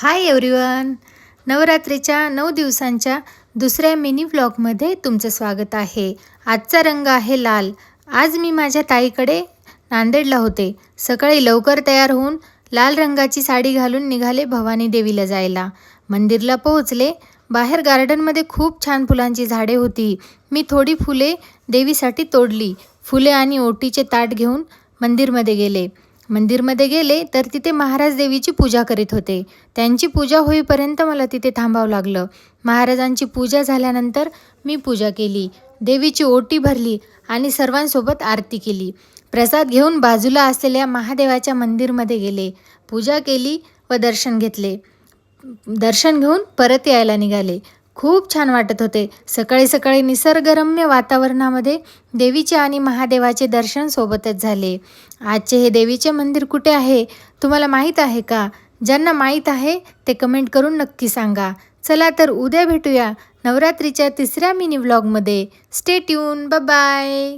Hi everyone नवरात्रीच्या नऊ दिवसांच्या दुसऱ्या मिनी व्लॉगमध्ये तुमचं स्वागत आहे. आजचा रंग आहे लाल. आज मी माझ्या ताईकडे नांदेडला होते. सकाळी लवकर तयार होऊन लाल रंगाची साडी घालून निघाले भवानी देवीला जायला. मंदिरला पोहोचले. बाहेर गार्डनमध्ये खूप छान फुलांची झाडे होती. मी थोडी फुले देवीसाठी तोडली. फुले आणि ओटीचे ताट घेऊन मंदिरमध्ये गेले. मंदिरमध्ये गेले तर तिथे महाराज देवीची पूजा करीत होते. त्यांची पूजा होईपर्यंत मला तिथे थांबावं लागलं. महाराजांची पूजा झाल्यानंतर मी पूजा केली. देवीची ओटी भरली आणि सर्वांसोबत आरती केली. प्रसाद घेऊन बाजूला असलेल्या महादेवाच्या मंदिरमध्ये गेले. पूजा केली व दर्शन घेतले. दर्शन घेऊन परत यायला निघाले. खूप छान वाटत होते. सकाळी सकाळी निसर्गरम्य वातावरणामध्ये देवीचे आणि महादेवाचे दर्शन सोबतच झाले. आजचे हे देवीचे मंदिर कुठे आहे? तुम्हाला माहीत आहे का? ज्यांना माहीत आहे ते कमेंट करून नक्की सांगा. चला तर उद्या भेटूया नवरात्रीच्या तिसऱ्या मिनी व्लॉगमध्ये. Stay tune bye